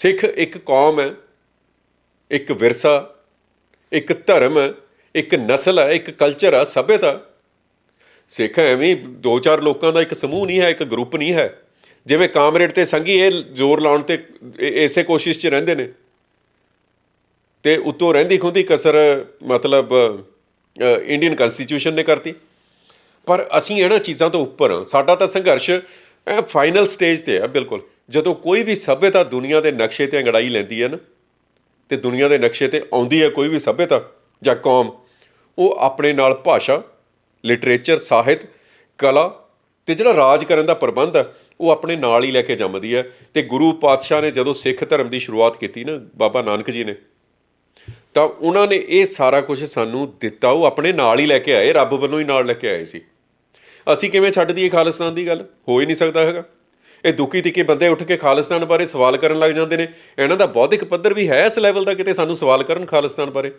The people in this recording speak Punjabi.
ਸਿੱਖ ਇੱਕ ਕੌਮ ਹੈ, ਇੱਕ ਵਿਰਸਾ, ਇੱਕ ਧਰਮ ਹੈ, ਇੱਕ ਨਸਲ ਹੈ, ਇੱਕ ਕਲਚਰ ਹੈ, ਸਭਿਅਤਾ। ਸਿੱਖ ਐਵੇਂ ਦੋ ਚਾਰ ਲੋਕਾਂ ਦਾ ਇੱਕ ਸਮੂਹ ਨਹੀਂ ਹੈ, ਇੱਕ ਗਰੁੱਪ ਨਹੀਂ ਹੈ। ਜਿਵੇਂ ਕਾਮਰੇਡ ਤੇ ਸੰਗੀ ਇਹ ਜ਼ੋਰ ਲਾਉਣ ਤੇ ਇਸੇ ਕੋਸ਼ਿਸ਼ 'ਚ ਰਹਿੰਦੇ ਨੇ। ਤੇ ਉਤੋਂ ਰਹਿੰਦੀ ਖੁੰਦੀ ਕਸਰ ਮਤਲਬ ਇੰਡੀਅਨ ਕਨਸਟੀਟਿਊਸ਼ਨ ਨੇ ਕਰਤੀ। ਪਰ ਅਸੀਂ ਇਹਨਾਂ ਚੀਜ਼ਾਂ ਤੋਂ ਉੱਪਰ ਹਾਂ। ਸਾਡਾ ਤਾਂ ਸੰਘਰਸ਼ ਐ ਫਾਈਨਲ ਸਟੇਜ ਤੇ ਹੈ, ਬਿਲਕੁਲ। ਜਦੋਂ ਕੋਈ ਵੀ ਸਭਿਅਤਾ ਦੁਨੀਆ ਦੇ ਨਕਸ਼ੇ ਤੇ ਅੰਗੜਾਈ ਲੈਂਦੀ ਹੈ ਨਾ, ਤੇ ਦੁਨੀਆ ਦੇ ਨਕਸ਼ੇ ਤੇ ਆਉਂਦੀ ਹੈ ਕੋਈ ਵੀ ਸਭਿਅਤਾ ਜਾਂ ਕੌਮ, ਉਹ ਆਪਣੇ ਨਾਲ ਭਾਸ਼ਾ, ਲਿਟਰੇਚਰ, ਸਾਹਿਤ, ਕਲਾ ਤੇ ਜਿਹੜਾ ਰਾਜ ਕਰਨ ਦਾ ਪ੍ਰਬੰਧ ਹੈ, ਉਹ ਆਪਣੇ ਨਾਲ ਹੀ ਲੈ ਕੇ ਜੰਮਦੀ ਹੈ। ਤੇ ਗੁਰੂ ਪਾਤਸ਼ਾਹ ਨੇ ਜਦੋਂ ਸਿੱਖ ਧਰਮ ਦੀ ਸ਼ੁਰੂਆਤ ਕੀਤੀ ਨਾ, ਬਾਬਾ ਨਾਨਕ ਜੀ ਨੇ, ਤਾਂ ਉਹਨਾਂ ਨੇ ਇਹ ਸਾਰਾ ਕੁਝ ਸਾਨੂੰ ਦਿੱਤਾ। ਉਹ ਆਪਣੇ ਨਾਲ ਹੀ ਲੈ ਕੇ ਆਏ, ਰੱਬ ਵੱਲੋਂ ਹੀ ਨਾਲ ਲੈ ਕੇ ਆਏ ਸੀ। ਅਸੀਂ ਕਿਵੇਂ ਛੱਡ ਦਈਏ ਖਾਲਿਸਤਾਨ ਦੀ ਗੱਲ? ਹੋ ਹੀ ਨਹੀਂ ਸਕਦਾ ਹੈਗਾ। ਇਹ ਦੁਖੀ ਤਿੱਕੇ ਬੰਦੇ ਉੱਠ ਕੇ ਖਾਲਿਸਤਾਨ ਬਾਰੇ ਸਵਾਲ ਕਰਨ ਲੱਗ ਜਾਂਦੇ ਨੇ। ਇਹਨਾਂ ਦਾ ਬੌਧਿਕ ਪੱਧਰ ਵੀ ਹੈ ਇਸ ਲੈਵਲ ਦਾ ਕਿਤੇ ਸਾਨੂੰ ਸਵਾਲ ਕਰਨ ਖਾਲਿਸਤਾਨ ਬਾਰੇ?